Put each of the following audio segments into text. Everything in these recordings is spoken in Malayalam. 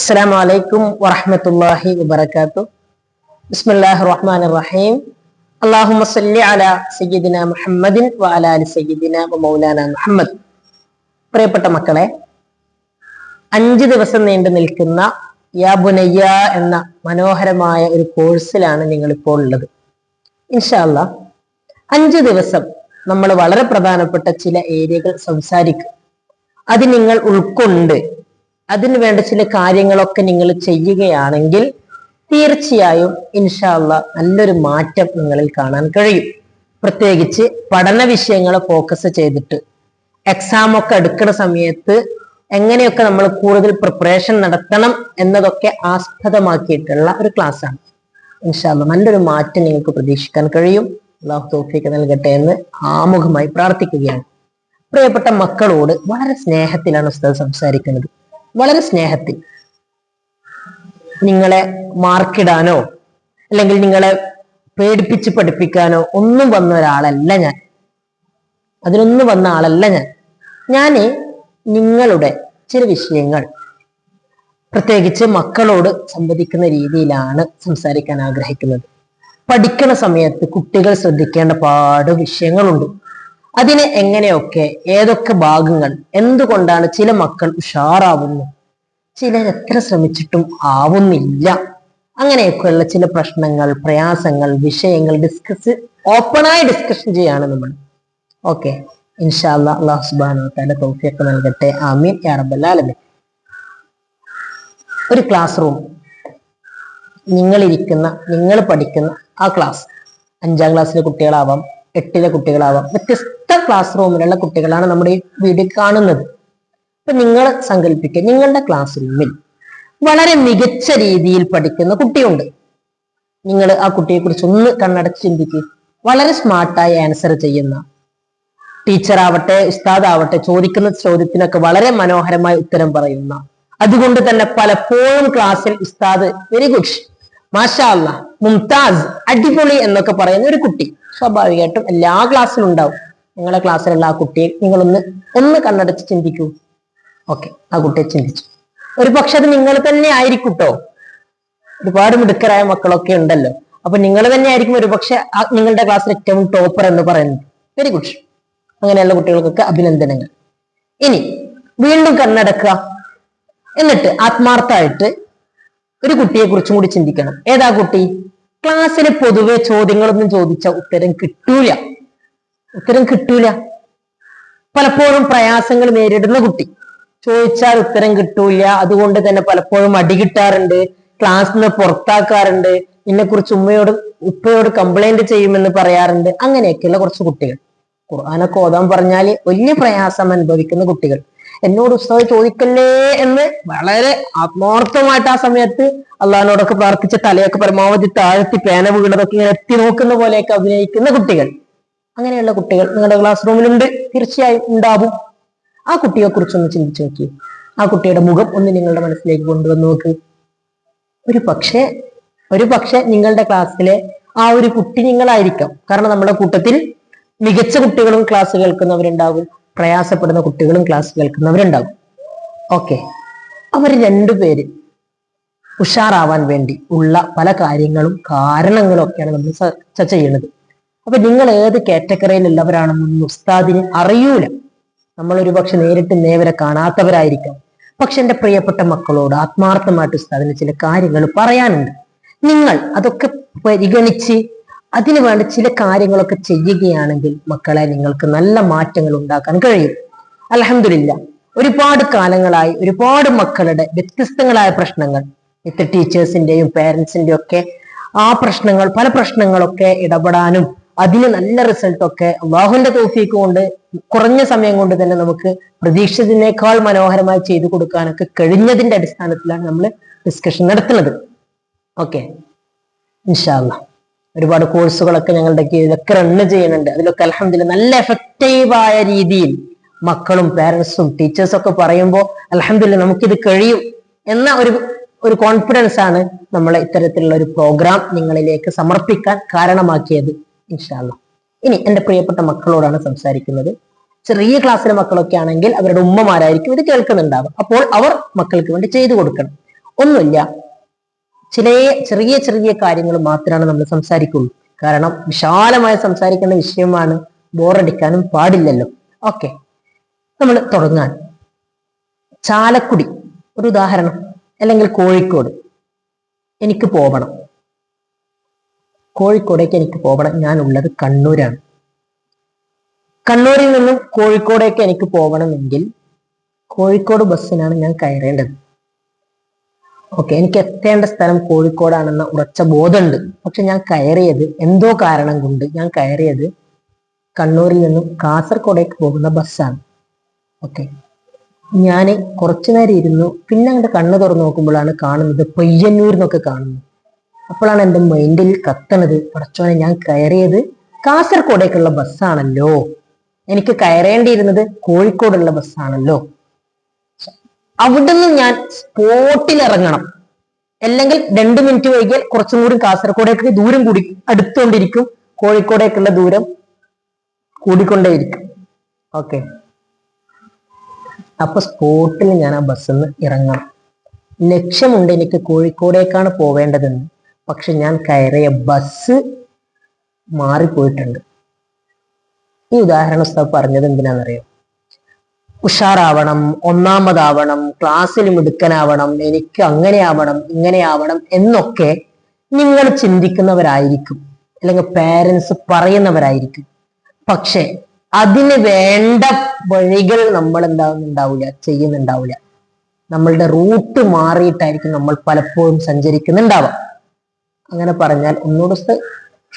السلام عليكم ورحمة الله وبركاته بسم الله الرحمن الرحيم اللهم صل على سيدنا محمد وعلى آل سيدنا ومولانا മുഹമ്മദ് പ്രിയപ്പെട്ട മക്കളെ അഞ്ച് ദിവസം നീണ്ടു നിൽക്കുന്ന യാ ബുനയ്യ എന്ന മനോഹരമായ ഒരു കോഴ്സിലാണ് നിങ്ങൾ ഇപ്പോൾ ഉള്ളത് ഇൻഷാല്ല അഞ്ച് ദിവസം നമ്മൾ വളരെ പ്രധാനപ്പെട്ട ചില ഏരിയകൾ സംസാരിക്കും അത് നിങ്ങൾ ഉൾക്കൊണ്ട് അതിന് വേണ്ട ചില കാര്യങ്ങളൊക്കെ നിങ്ങൾ ചെയ്യുകയാണെങ്കിൽ തീർച്ചയായും ഇൻഷാല്ല നല്ലൊരു മാറ്റം നിങ്ങളിൽ കാണാൻ കഴിയും. പ്രത്യേകിച്ച് പഠന വിഷയങ്ങളെ ഫോക്കസ് ചെയ്തിട്ട് എക്സാം ഒക്കെ എടുക്കുന്ന സമയത്ത് എങ്ങനെയൊക്കെ നമ്മൾ കൂടുതൽ പ്രിപ്പറേഷൻ നടത്തണം എന്നതൊക്കെ ആസ്പദമാക്കിയിട്ടുള്ള ഒരു ക്ലാസ് ആണ്. ഇൻഷാല്ല നല്ലൊരു മാറ്റം നിങ്ങൾക്ക് പ്രതീക്ഷിക്കാൻ കഴിയും. അള്ളാഹു തോഫിക്ക് നൽകട്ടെ എന്ന് ആമുഖമായി പ്രാർത്ഥിക്കുകയാണ്. പ്രിയപ്പെട്ട മക്കളോട് വളരെ സ്നേഹത്തിലാണ് ഉസ്താദ് സംസാരിക്കുന്നത്. വളരെ സ്നേഹത്തിൽ. നിങ്ങളെ മാർക്കിടാനോ അല്ലെങ്കിൽ നിങ്ങളെ പേടിപ്പിച്ച് പഠിപ്പിക്കാനോ ഒന്നും വന്ന ഒരാളല്ല ഞാൻ. അതിനൊന്നും വന്ന ആളല്ല ഞാൻ. ഞാൻ നിങ്ങളുടെ ചില വിഷയങ്ങൾ പ്രത്യേകിച്ച് മക്കളോട് സംവദിക്കുന്ന രീതിയിലാണ് സംസാരിക്കാൻ ആഗ്രഹിക്കുന്നത്. പഠിക്കുന്ന സമയത്ത് കുട്ടികൾ ശ്രദ്ധിക്കേണ്ട പാട് വിഷയങ്ങളുണ്ട്. അതിനെ എങ്ങനെയൊക്കെ ഏതൊക്കെ ഭാഗങ്ങൾ എന്തുകൊണ്ടാണ് ചില മക്കൾ ഉഷാറാവുന്നു? ചിലർ എത്ര ശ്രമിച്ചിട്ടും ആവുന്നില്ല. അങ്ങനെയൊക്കെയുള്ള ചില പ്രശ്നങ്ങൾ പ്രയാസങ്ങൾ വിഷയങ്ങൾ ഡിസ്കസ് ഓപ്പണായി ഡിസ്കഷൻ ചെയ്യാണ് നമ്മൾ. ഓക്കെ ഇൻഷാല്ല അള്ളാഹു സുബാനു തല തോഫിയൊക്കെ നൽകട്ടെ. ആമീൻ. യാ ഒരു ക്ലാസ് റൂം നിങ്ങളിരിക്കുന്ന നിങ്ങൾ പഠിക്കുന്ന ആ ക്ലാസ് അഞ്ചാം ക്ലാസ്സിലെ കുട്ടികളാവാം. എട്ടിലെ കുട്ടികളാവാം. വ്യത്യസ്ത ക്ലാസ് റൂമിലുള്ള കുട്ടികളാണ് നമ്മുടെ ഈ വീഡിയോ കാണുന്നത്. ഇപ്പൊ നിങ്ങൾ സങ്കല്പിക്കുക നിങ്ങളുടെ ക്ലാസ് റൂമിൽ വളരെ മികച്ച രീതിയിൽ പഠിക്കുന്ന കുട്ടിയുണ്ട്. നിങ്ങൾ ആ കുട്ടിയെ കുറിച്ച് ഒന്ന് കണ്ണടച്ച് ചിന്തിക്കുക വളരെ സ്മാർട്ടായി ആൻസർ ചെയ്യുന്ന ടീച്ചർ ആവട്ടെ ഉസ്താദ് ആവട്ടെ ചോദിക്കുന്ന ചോദ്യത്തിനൊക്കെ വളരെ മനോഹരമായി ഉത്തരം പറയുന്ന. അതുകൊണ്ട് തന്നെ പലപ്പോഴും ക്ലാസ്സിൽ ഉസ്താദ് വെരി ഗുഡ് മാഷാ അല്ല മുംതാസ് അടിപൊളി എന്നൊക്കെ പറയുന്ന ഒരു കുട്ടി. സ്വാഭാവികമായിട്ടും എല്ലാ ക്ലാസ്സിലും ഉണ്ടാവും. നിങ്ങളുടെ ക്ലാസ്സിലുള്ള ആ കുട്ടിയെ നിങ്ങളൊന്ന് ഒന്ന് കണ്ണടച്ച് ചിന്തിക്കൂ. ഓക്കെ ആ കുട്ടിയെ ചിന്തിച്ചു. ഒരു പക്ഷെ അത് നിങ്ങൾ തന്നെ ആയിരിക്കും കേട്ടോ ഒരുപാട് മിടുക്കരായ മക്കളൊക്കെ ഉണ്ടല്ലോ. അപ്പൊ നിങ്ങൾ തന്നെ ആയിരിക്കും ഒരു പക്ഷെ നിങ്ങളുടെ ക്ലാസ്സിൽ ഏറ്റവും ടോപ്പർ എന്ന് പറയുന്നത്. വെരി ഗുഡ് അങ്ങനെയുള്ള കുട്ടികൾക്കൊക്കെ അഭിനന്ദനങ്ങൾ. ഇനി വീണ്ടും കണ്ണടക്കുക. എന്നിട്ട് ആത്മാർത്ഥമായിട്ട് ഒരു കുട്ടിയെ കുറിച്ചും കൂടി ചിന്തിക്കണം. ഏതാ കുട്ടി? ക്ലാസ്സിൽ പൊതുവെ ചോദ്യങ്ങളൊന്നും ചോദിച്ച ഉത്തരം കിട്ടൂല. ഉത്തരം കിട്ടൂല. പലപ്പോഴും പ്രയാസങ്ങൾ നേരിടുന്ന കുട്ടി. ചോദിച്ചാൽ ഉത്തരം കിട്ടൂല. അതുകൊണ്ട് തന്നെ പലപ്പോഴും അടി കിട്ടാറുണ്ട്. ക്ലാസ്സിൽ നിന്ന് പുറത്താക്കാറുണ്ട്. എന്നെ കുറിച്ച് ഉമ്മയോട് ഉപ്പയോട് കംപ്ലൈന്റ് ചെയ്യുമെന്ന് പറയാറുണ്ട്. അങ്ങനെയൊക്കെയുള്ള കുറച്ച് കുട്ടികൾ. ഖുർആാനൊക്കെ ഓതാൻ പറഞ്ഞാൽ വലിയ പ്രയാസം അനുഭവിക്കുന്ന കുട്ടികൾ. എന്നോട് ഉസ്താദ് ചോദിക്കല്ലേ എന്ന് വളരെ ആത്മാർത്ഥമായിട്ട് ആ സമയത്ത് അള്ളഹാനോടൊക്കെ പ്രാർത്ഥിച്ച തലയൊക്കെ പരമാവധി താഴ്ത്തി പേന വീണതൊക്കെ ഇങ്ങനെ എത്തി നോക്കുന്ന പോലെയൊക്കെ അഭിനയിക്കുന്ന കുട്ടികൾ. അങ്ങനെയുള്ള കുട്ടികൾ നിങ്ങളുടെ ക്ലാസ് റൂമിലുണ്ട് തീർച്ചയായും ഉണ്ടാവും. ആ കുട്ടിയെ കുറിച്ചൊന്ന് ചിന്തിച്ചു നോക്കി. ആ കുട്ടിയുടെ മുഖം ഒന്ന് നിങ്ങളുടെ മനസ്സിലേക്ക് കൊണ്ടുവന്ന് നോക്ക്. ഒരു പക്ഷേ ഒരു പക്ഷെ നിങ്ങളുടെ ക്ലാസ്സിലെ ആ ഒരു കുട്ടി നിങ്ങളായിരിക്കാം. കാരണം നമ്മുടെ കൂട്ടത്തിൽ മികച്ച കുട്ടികളും ക്ലാസ് കേൾക്കുന്നവരുണ്ടാകും പ്രയാസപ്പെടുന്ന കുട്ടികളും ക്ലാസ് കേൾക്കുന്നവരുണ്ടാകും. ഓക്കെ അവർ രണ്ടുപേര് ഉഷാറാവാൻ വേണ്ടി ഉള്ള പല കാര്യങ്ങളും കാരണങ്ങളും ഒക്കെയാണ് നമ്മൾ ചർച്ച ചെയ്യുന്നത്. അപ്പൊ നിങ്ങൾ ഏത് കാറ്റഗറിയിലുള്ളവരാണെന്നൊന്നും ഉസ്താദിന് അറിയൂല. നമ്മൾ ഒരുപക്ഷെ നേരിട്ട് നേവരെ കാണാത്തവരായിരിക്കാം. പക്ഷെ എന്റെ പ്രിയപ്പെട്ട മക്കളോട് ആത്മാർത്ഥമായിട്ട് ഉസ്താദിന് ചില കാര്യങ്ങൾ പറയാനുണ്ട്. നിങ്ങൾ അതൊക്കെ പരിഗണിച്ച് അതിനു വേണ്ട ചില കാര്യങ്ങളൊക്കെ ചെയ്യുകയാണെങ്കിൽ മക്കളെ നിങ്ങൾക്ക് നല്ല മാറ്റങ്ങൾ ഉണ്ടാക്കാൻ കഴിയും. അലഹമില്ല ഒരുപാട് കാലങ്ങളായി ഒരുപാട് മക്കളുടെ വ്യത്യസ്തങ്ങളായ പ്രശ്നങ്ങൾ. വിത്ത് ടീച്ചേഴ്സിന്റെയും പേരൻസിന്റെയും ഒക്കെ ആ പ്രശ്നങ്ങൾ പല പ്രശ്നങ്ങളൊക്കെ ഇടപെടാനും അതിന് നല്ല റിസൾട്ട് ഒക്കെ അള്ളാഹുവിന്റെ തോഫീക്ക് കൊണ്ട് കുറഞ്ഞ സമയം കൊണ്ട് തന്നെ നമുക്ക് പ്രതീക്ഷിച്ചതിനേക്കാൾ മനോഹരമായി ചെയ്തു കൊടുക്കാനൊക്കെ കഴിഞ്ഞതിന്റെ അടിസ്ഥാനത്തിലാണ് നമ്മൾ ഡിസ്കഷൻ നടത്തുന്നത്. ഓക്കെ ഇൻഷാല്ല ഒരുപാട് കോഴ്സുകളൊക്കെ ഞങ്ങളുടെ ഇതൊക്കെ റണ്ണ് ചെയ്യുന്നുണ്ട്. അതിലൊക്കെ അലഹമില്ല നല്ല എഫക്റ്റീവായ രീതിയിൽ മക്കളും പേരൻസും ടീച്ചേഴ്സും ഒക്കെ പറയുമ്പോൾ അലഹമില്ല നമുക്കിത് കഴിയും എന്ന ഒരു ഒരു കോൺഫിഡൻസ് ആണ് നമ്മളെ ഇത്തരത്തിലുള്ള ഒരു പ്രോഗ്രാം നിങ്ങളിലേക്ക് സമർപ്പിക്കാൻ കാരണമാക്കിയത് ഇൻഷാല്ല ഇനി എന്റെ പ്രിയപ്പെട്ട മക്കളോടാണ് സംസാരിക്കുന്നത്. ചെറിയ ക്ലാസ്സിലെ മക്കളൊക്കെ ആണെങ്കിൽ അവരുടെ ഉമ്മമാരായിരിക്കും ഇത് കേൾക്കുന്നുണ്ടാവും അപ്പോൾ അവർ മക്കൾക്ക് വേണ്ടി ചെയ്തു കൊടുക്കണം. ഒന്നുമില്ല. ചില ചെറിയ ചെറിയ കാര്യങ്ങൾ മാത്രമാണ് നമ്മൾ സംസാരിക്കുള്ളൂ. കാരണം വിശാലമായി സംസാരിക്കേണ്ട വിഷയമാണ്. ബോറടിക്കാനും പാടില്ലല്ലോ. ഓക്കെ. നമ്മൾ തുടങ്ങാൻ. ചാലക്കുടി. ഒരു ഉദാഹരണം. അല്ലെങ്കിൽ കോഴിക്കോട്. എനിക്ക് പോകണം കോഴിക്കോടേക്ക് എനിക്ക് പോകണം ഞാൻ ഉള്ളത് കണ്ണൂരാണ്. കണ്ണൂരിൽ നിന്നും കോഴിക്കോടേക്ക് എനിക്ക് പോകണമെങ്കിൽ കോഴിക്കോട് ബസ്സിനാണ് ഞാൻ കയറേണ്ടത്. ഓക്കെ എനിക്ക് എത്തേണ്ട സ്ഥലം കോഴിക്കോടാണെന്ന ഉറച്ച ബോധമുണ്ട്. പക്ഷെ ഞാൻ കയറിയത് എന്തോ കാരണം കൊണ്ട് ഞാൻ കയറിയത് കണ്ണൂരിൽ നിന്നും കാസർഗോഡേക്ക് പോകുന്ന ബസ്സാണ് ഓക്കെ. ഞാൻ കുറച്ചു നേരം ഇരുന്നു പിന്നെ അങ്ങോട്ട് കണ്ണു തുറന്നു നോക്കുമ്പോഴാണ് കാണുന്നത് പയ്യന്നൂർ എന്നൊക്കെ കാണുന്നത്. അപ്പോഴാണ് എന്റെ മൈൻഡിൽ കത്തണത് പടച്ചോനെ ഞാൻ കയറിയത് കാസർഗോഡേക്കുള്ള ബസ്സാണല്ലോ എനിക്ക് കയറേണ്ടിയിരുന്നത് കോഴിക്കോടുള്ള ബസ്സാണല്ലോ അവിടുന്ന് ഞാൻ സ്പോട്ടിൽ ഇറങ്ങണം അല്ലെങ്കിൽ രണ്ട് മിനിറ്റ് വൈകിയാൽ കുറച്ചും കൂടി കാസർഗോഡേക്ക് ദൂരം കൂടി അടുത്തുകൊണ്ടിരിക്കും. കോഴിക്കോടേക്കുള്ള ദൂരം കൂടിക്കൊണ്ടേയിരിക്കും. ഓക്കെ അപ്പൊ സ്പോട്ടിൽ ഞാൻ ആ ബസ്സിൽ നിന്ന് ഇറങ്ങണം. ലക്ഷ്യമുണ്ട് എനിക്ക് കോഴിക്കോടേക്കാണ് പോവേണ്ടതെന്ന്. പക്ഷെ ഞാൻ കയറിയ ബസ് മാറിപ്പോയിട്ടുണ്ട്. ഈ ഉദാഹരണ ഉസ്താദ് പറഞ്ഞത് എന്തിനാണെന്നറിയോ? ഉഷാറാവണം ഒന്നാമതാവണം ക്ലാസ്സിൽ മിടുക്കനാവണം എനിക്ക് അങ്ങനെ ആവണം ഇങ്ങനെ ആവണം എന്നൊക്കെ നിങ്ങൾ ചിന്തിക്കുന്നവരായിരിക്കും. അല്ലെങ്കിൽ പേരൻസ് പറയുന്നവരായിരിക്കും. പക്ഷെ അതിന് വേണ്ട വഴികൾ നമ്മൾ എന്താകുന്നുണ്ടാവില്ല ചെയ്യുന്നുണ്ടാവില്ല. നമ്മളുടെ റൂട്ട് മാറിയിട്ടായിരിക്കും നമ്മൾ പലപ്പോഴും സഞ്ചരിക്കുന്നുണ്ടാവാം അങ്ങനെ പറഞ്ഞാൽ ഒന്നുകൂടെ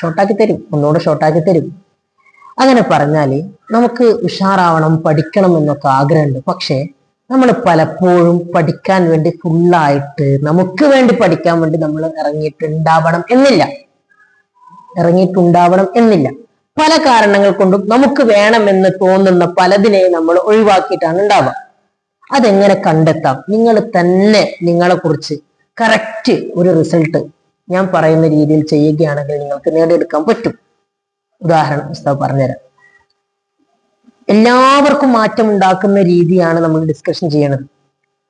ഷോർട്ടാക്കി തരും ഒന്നുകൂടെ ഷോർട്ടാക്കി തരും. അങ്ങനെ പറഞ്ഞാൽ നമുക്ക് ഉഷാറാവണം പഠിക്കണം എന്നൊക്കെ ആഗ്രഹമുണ്ട്. പക്ഷേ നമ്മൾ പലപ്പോഴും പഠിക്കാൻ വേണ്ടി ഫുള്ളായിട്ട് നമുക്ക് വേണ്ടി പഠിക്കാൻ വേണ്ടി നമ്മൾ ഇറങ്ങിയിട്ടുണ്ടാവണം എന്നില്ല. ഇറങ്ങിയിട്ടുണ്ടാവണം എന്നില്ല. പല കാരണങ്ങൾ കൊണ്ടും നമുക്ക് വേണമെന്ന് തോന്നുന്ന പലതിനെ നമ്മൾ ഒഴിവാക്കിയിട്ടാണ് ഉണ്ടാവുക. അതെങ്ങനെ കണ്ടെത്താം? നിങ്ങൾ തന്നെ നിങ്ങളെ കുറിച്ച് കറക്റ്റ് ഒരു റിസൾട്ട് ഞാൻ പറയുന്ന രീതിയിൽ ചെയ്യുകയാണെങ്കിൽ നിങ്ങൾക്ക് നേടിയെടുക്കാൻ പറ്റും. ഉദാഹരണം ഉസ്താവ് പറഞ്ഞുതരാം. എല്ലാവർക്കും മാറ്റം ഉണ്ടാക്കുന്ന രീതിയാണ് നമ്മൾ ഡിസ്കഷൻ ചെയ്യണത്.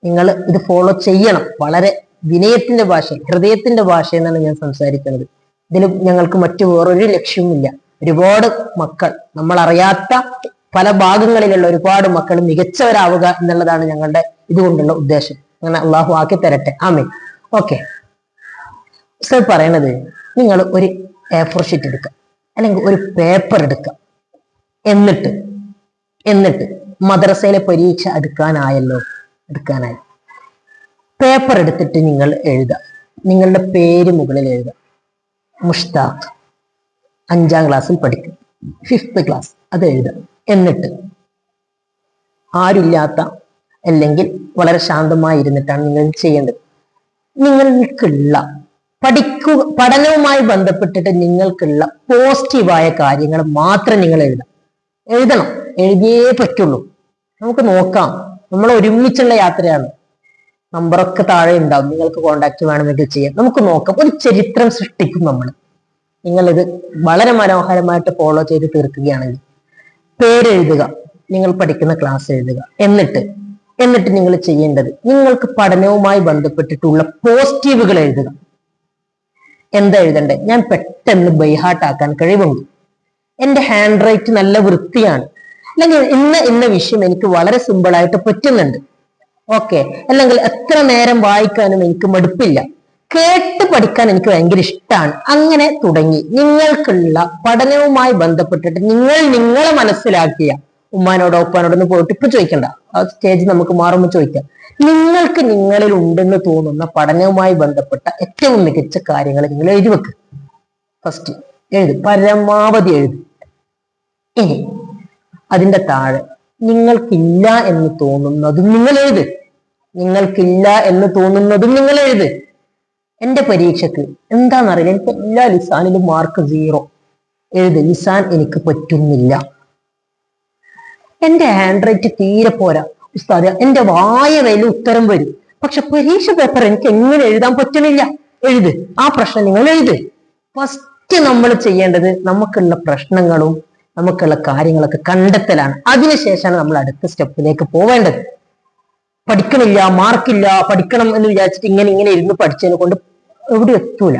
നിങ്ങൾ ഇത് ഫോളോ ചെയ്യണം. വളരെ വിനയത്തിന്റെ ഭാഷ ഹൃദയത്തിന്റെ ഭാഷ എന്നാണ് ഞാൻ സംസാരിക്കുന്നത്. ഇതിൽ ഞങ്ങൾക്ക് മറ്റു വേറൊരു ലക്ഷ്യവുമില്ല. ഒരുപാട് മക്കൾ നമ്മൾ അറിയാത്ത പല ഭാഗങ്ങളിലുള്ള ഒരുപാട് മക്കൾ മികച്ചവരാവുക എന്നുള്ളതാണ് ഞങ്ങളുടെ ഇതുകൊണ്ടുള്ള ഉദ്ദേശം. അങ്ങനെ അള്ളാഹു ആക്കി തരട്ടെ. ആമേ ഓക്കെ സർ പറയണത് നിങ്ങൾ ഒരു എ ഫോർ ഷീറ്റ് എടുക്കുക. അല്ലെങ്കിൽ ഒരു പേപ്പർ എടുക്കാം. എന്നിട്ട് എന്നിട്ട് മദ്രസയിലെ പരീക്ഷ എടുക്കാനായല്ലോ? എടുക്കാനായി. പേപ്പർ എടുത്തിട്ട് നിങ്ങൾ എഴുതുക നിങ്ങളുടെ പേര് മുകളിൽ എഴുതുക മുഷ്താഖ്. അഞ്ചാം ക്ലാസ്സിൽ പഠിക്കും. ഫിഫ്ത്ത് ക്ലാസ് അത് എഴുതുക എന്നിട്ട് ആരുമില്ലാത്ത അല്ലെങ്കിൽ വളരെ ശാന്തമായി ഇരുന്നിട്ടാണ് നിങ്ങൾ ചെയ്യേണ്ടത്? നിങ്ങൾക്കുള്ള പഠിക്കുക പഠനവുമായി ബന്ധപ്പെട്ടിട്ട് നിങ്ങൾക്കുള്ള പോസിറ്റീവായ കാര്യങ്ങൾ മാത്രം നിങ്ങൾ എഴുതാം. എഴുതണം. എഴുതിയേ പറ്റുള്ളൂ. നമുക്ക് നോക്കാം. നമ്മൾ ഒരുമിച്ചുള്ള യാത്രയാണ്. നമ്പറൊക്കെ താഴെ ഉണ്ടാവും. നിങ്ങൾക്ക് കോണ്ടാക്ട് വേണമെങ്കിൽ ചെയ്യാം. നമുക്ക് നോക്കാം. ഒരു ചരിത്രം സൃഷ്ടിക്കും നമ്മൾ. നിങ്ങൾ ഇത് വളരെ മനോഹരമായിട്ട് ഫോളോ ചെയ്ത് തീർക്കുകയാണെങ്കിൽ പേരെഴുതുക. നിങ്ങൾ പഠിക്കുന്ന ക്ലാസ് എഴുതുക. എന്നിട്ട് എന്നിട്ട് നിങ്ങൾ ചെയ്യേണ്ടത് നിങ്ങൾക്ക് പഠനവുമായി ബന്ധപ്പെട്ടിട്ടുള്ള പോസിറ്റീവുകൾ എഴുതുക. എന്താ എഴുതണ്ടേ? ഞാൻ പെട്ടെന്ന് ബൈഹാർട്ട് ആക്കാൻ കഴിവുണ്ട്. എന്റെ ഹാൻഡ് റൈറ്റ് നല്ല വൃത്തിയാണ്. അല്ലെങ്കിൽ ഇന്ന ഇന്ന വിഷയം എനിക്ക് വളരെ സിമ്പിൾ ആയിട്ട് പറ്റുന്നുണ്ട്. ഓക്കെ. അല്ലെങ്കിൽ എത്ര നേരം വായിക്കാനും എനിക്ക് മടുപ്പില്ല. കേട്ട് പഠിക്കാൻ എനിക്ക് ഭയങ്കര ഇഷ്ടമാണ് അങ്ങനെ തുടങ്ങി. നിങ്ങൾക്കുള്ള പഠനവുമായി ബന്ധപ്പെട്ടിട്ട് നിങ്ങൾ നിങ്ങളെ മനസ്സിലാക്കിയ ഉമ്മാനോടോ ഉപ്പാനോടൊന്നും പോയിട്ട് ഇപ്പൊ ചോദിക്കണ്ട. ആ സ്റ്റേജ് നമുക്ക് മാറുമ്പോൾ ചോദിക്കാം. നിങ്ങൾക്ക് നിങ്ങളിൽ ഉണ്ടെന്ന് തോന്നുന്ന പഠനവുമായി ബന്ധപ്പെട്ട ഏറ്റവും മികച്ച കാര്യങ്ങൾ നിങ്ങൾ എഴുതി വെക്ക്. ഫസ്റ്റ് എഴുത്. പരമാവധി എഴുത്. ഇനി അതിന്റെ താഴെ നിങ്ങൾക്കില്ല എന്ന് തോന്നുന്നതും നിങ്ങൾ എഴുത്. നിങ്ങൾക്കില്ല എന്ന് തോന്നുന്നതും നിങ്ങൾ എഴുത്. എന്റെ പരീക്ഷക്ക് എന്താണെന്നറിയില്ല. എനിക്ക് എല്ലാ ലിസാനിലും മാർക്ക് സീറോ എഴുത്. ലിസാൻ എനിക്ക് പറ്റുന്നില്ല. എന്റെ ഹാൻഡ് റൈറ്റ് തീരെ പോരാ. ഉസ്താദ് എന്റെ വായനയിൽ ഉത്തരം വരും. പക്ഷെ പരീക്ഷ പേപ്പർ എനിക്ക് എങ്ങനെ എഴുതാൻ പറ്റുന്നില്ല? എഴുത്. ആ പ്രശ്നം നിങ്ങൾ എഴുത്. ഫസ്റ്റ് നമ്മൾ ചെയ്യേണ്ടത് നമുക്കുള്ള പ്രശ്നങ്ങളും നമുക്കുള്ള കാര്യങ്ങളൊക്കെ കണ്ടെത്തലാണ്. അതിനുശേഷമാണ് നമ്മൾ അടുത്ത സ്റ്റെപ്പിലേക്ക് പോവേണ്ടത്. പഠിക്കണില്ല മാർക്കില്ല പഠിക്കണം എന്ന് വിചാരിച്ചിട്ട് ഇങ്ങനെ ഇങ്ങനെ ഇരുന്ന് പഠിച്ചതിനെ കൊണ്ട് എവിടെ എത്തൂല.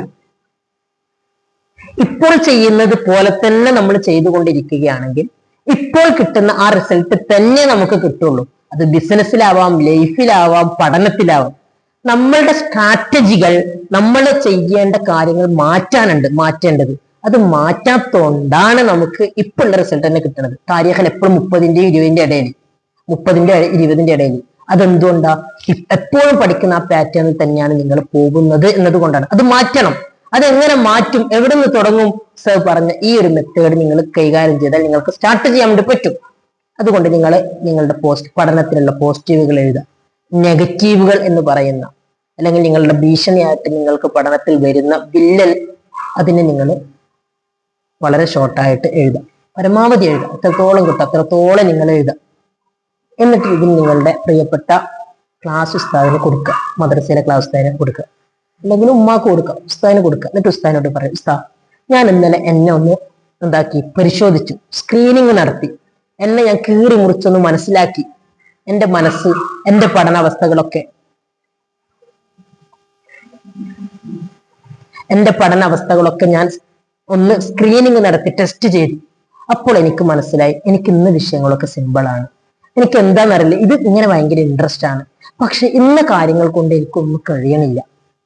ഇപ്പോൾ ചെയ്യുന്നത് പോലെ തന്നെ നമ്മൾ ചെയ്തുകൊണ്ടിരിക്കുകയാണെങ്കിൽ ഇപ്പോൾ കിട്ടുന്ന ആ റിസൾട്ട് തന്നെ നമുക്ക് കിട്ടുള്ളൂ. അത് ബിസിനസ്സിലാവാം ലൈഫിലാവാം പഠനത്തിലാവാം. നമ്മളുടെ സ്ട്രാറ്റജികൾ നമ്മൾ ചെയ്യേണ്ട കാര്യങ്ങൾ മാറ്റാനുണ്ട് മാറ്റേണ്ടത്. അത് മാറ്റാത്തോണ്ടാണ് നമുക്ക് ഇപ്പൊ ഉള്ള റിസൾട്ട് തന്നെ കിട്ടുന്നത് കാര്യങ്ങൾ എപ്പോഴും മുപ്പതിന്റെ ഇരുപതിന്റെ ഇടയിൽ. മുപ്പതിന്റെ ഇരുപതിന്റെ ഇടയിൽ. അതെന്തുകൊണ്ടാ? എപ്പോഴും പഠിക്കുന്ന ആ പാറ്റേണിൽ തന്നെയാണ് നിങ്ങൾ പോകുന്നത് എന്നതുകൊണ്ടാണ്. അത് മാറ്റണം. അതെങ്ങനെ മാറ്റും? എവിടെ നിന്ന് തുടങ്ങും? സർ പറഞ്ഞ ഈ ഒരു മെത്തേഡ് നിങ്ങൾ കൈകാര്യം ചെയ്താൽ നിങ്ങൾക്ക് സ്റ്റാർട്ട് ചെയ്യാൻ വേണ്ടി പറ്റും. അതുകൊണ്ട് നിങ്ങൾ നിങ്ങളുടെ പോസ്റ്റ് പഠനത്തിലുള്ള പോസിറ്റീവുകൾ എഴുതുക. നെഗറ്റീവുകൾ എന്ന് പറയുന്ന അല്ലെങ്കിൽ നിങ്ങളുടെ ഭീഷണിയായിട്ട് നിങ്ങൾക്ക് പഠനത്തിൽ വരുന്ന വില്ലൽ അതിനെ നിങ്ങൾ വളരെ ഷോർട്ടായിട്ട് എഴുതുക. പരമാവധി എഴുതുക. എത്രത്തോളം കിട്ടും. അത്രത്തോളം നിങ്ങൾ എഴുതുക. എന്നിട്ട് ഇതിന് നിങ്ങളുടെ പ്രിയപ്പെട്ട ക്ലാസ് ഉസ്താദിന് കൊടുക്കുക. മദ്രസയിലെ ക്ലാസ് ഉസ്താദിനെ കൊടുക്കുക. അല്ലെങ്കിൽ ഉമ്മാക്ക് കൊടുക്കുക. ഉസ്താദിന് കൊടുക്കുക. എന്നിട്ട് ഉസ്താദിനോട് പറയും ഉസ്താ ഞാൻ ഇന്നലെ എന്നെ ഒന്ന് എന്താക്കി പരിശോധിച്ചു. സ്ക്രീനിങ് നടത്തി. എന്നെ ഞാൻ കീറി മുറിച്ചൊന്ന് മനസ്സിലാക്കി. എന്റെ മനസ്സ് എന്റെ പഠനാവസ്ഥകളൊക്കെ. എന്റെ പഠനാവസ്ഥകളൊക്കെ ഞാൻ ഒന്ന് സ്ക്രീനിങ് നടത്തി ടെസ്റ്റ് ചെയ്തു. അപ്പോൾ എനിക്ക് മനസ്സിലായി. എനിക്ക് ഇന്ന് വിഷയങ്ങളൊക്കെ സിമ്പിൾ ആണ്. എനിക്ക് എന്താണെന്നറിയില്ല ഇത് ഇങ്ങനെ ഭയങ്കര ഇൻട്രസ്റ്റ് ആണ്. പക്ഷെ ഇന്ന കാര്യങ്ങൾ കൊണ്ട് എനിക്കൊന്നും കഴിയണില്ല.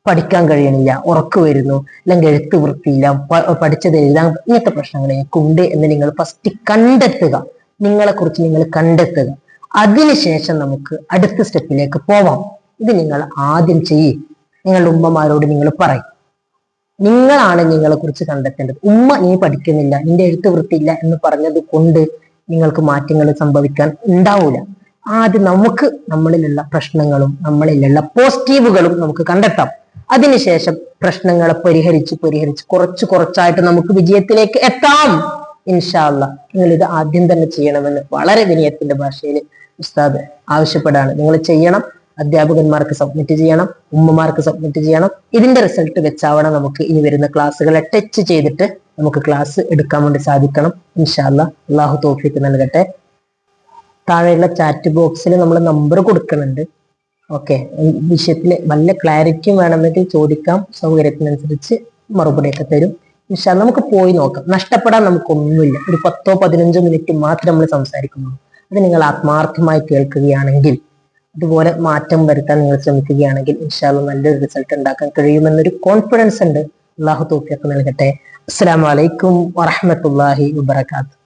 പഠിക്കാൻ കഴിയണില്ല. ഉറക്ക് വരുന്നു. അല്ലെങ്കിൽ എഴുത്ത് വൃത്തിയില്ല. പഠിച്ചത് എഴുതാൻ ഇങ്ങനത്തെ പ്രശ്നങ്ങൾ എനിക്കുണ്ട് എന്ന് നിങ്ങൾ ഫസ്റ്റ് കണ്ടെത്തുക. നിങ്ങളെ കുറിച്ച് നിങ്ങൾ കണ്ടെത്തുക. അതിനുശേഷം നമുക്ക് അടുത്ത സ്റ്റെപ്പിലേക്ക് പോവാം. ഇത് നിങ്ങൾ ആദ്യം ചെയ്യും. നിങ്ങളുടെ ഉമ്മമാരോട് നിങ്ങൾ പറയും. നിങ്ങളാണ് നിങ്ങളെ കുറിച്ച് കണ്ടെത്തേണ്ടത്. ഉമ്മ നീ പഠിക്കുന്നില്ല നിന്റെ എഴുത്ത് വൃത്തിയില്ല എന്ന് പറഞ്ഞത് കൊണ്ട് നിങ്ങൾക്ക് മാറ്റങ്ങൾ സംഭവിക്കാൻ ഉണ്ടാവൂല. ആദ്യം നമുക്ക് നമ്മളിലുള്ള പ്രശ്നങ്ങളും നമ്മളിലുള്ള പോസിറ്റീവുകളും നമുക്ക് കണ്ടെത്താം. അതിനുശേഷം പ്രശ്നങ്ങളെ പരിഹരിച്ച് പരിഹരിച്ച് കുറച്ച് കുറച്ചായിട്ട് നമുക്ക് വിജയത്തിലേക്ക് എത്താം. ഇൻഷാല്ല നിങ്ങൾ ഇത് ആദ്യം തന്നെ ചെയ്യണമെന്ന് വളരെ വിനയത്തിന്റെ ഭാഷയിൽ ഉസ്താദ് ആവശ്യപ്പെടാണ്. നിങ്ങൾ ചെയ്യണം അധ്യാപകന്മാർക്ക് സബ്മിറ്റ് ചെയ്യണം ഉമ്മമാർക്ക് സബ്മിറ്റ് ചെയ്യണം. ഇതിന്റെ റിസൾട്ട് വെച്ചാവണം നമുക്ക് ഇനി വരുന്ന ക്ലാസ്സുകളെ ടച്ച് ചെയ്തിട്ട് നമുക്ക് ക്ലാസ് എടുക്കാൻ വേണ്ടി സാധിക്കണം. ഇൻഷാല്ല അള്ളാഹു തോഫിക്ക് നൽകട്ടെ. താഴെയുള്ള ചാറ്റ് ബോക്സിൽ നമ്മൾ നമ്പർ കൊടുക്കുന്നുണ്ട്. ഓക്കെ വിഷയത്തിൽ നല്ല ക്ലാരിറ്റിയും വേണമെങ്കിൽ ചോദിക്കാം. സൗകര്യത്തിനനുസരിച്ച് മറുപടിയൊക്കെ തരും. ഇൻഷാ നമുക്ക് പോയി നോക്കാം. നഷ്ടപ്പെടാൻ നമുക്കൊന്നുമില്ല. ഒരു പത്തോ പതിനഞ്ചോ മിനിറ്റ് മാത്രം നമ്മൾ സംസാരിക്കുന്നു അത് നിങ്ങൾ ആത്മാർത്ഥമായി കേൾക്കുകയാണെങ്കിൽ അതുപോലെ മാറ്റം വരുത്താൻ നിങ്ങൾ ശ്രമിക്കുകയാണെങ്കിൽ ഇൻഷാല്ല നല്ലൊരു റിസൾട്ട് ഉണ്ടാക്കാൻ കഴിയുമെന്നൊരു കോൺഫിഡൻസ് ഉണ്ട്. അള്ളാഹു തോഫിയൊക്കെ നൽകട്ടെ. അസ്സാം വലൈക്കും വറഹമത്തല്ലാഹി വബർക്കാത്തു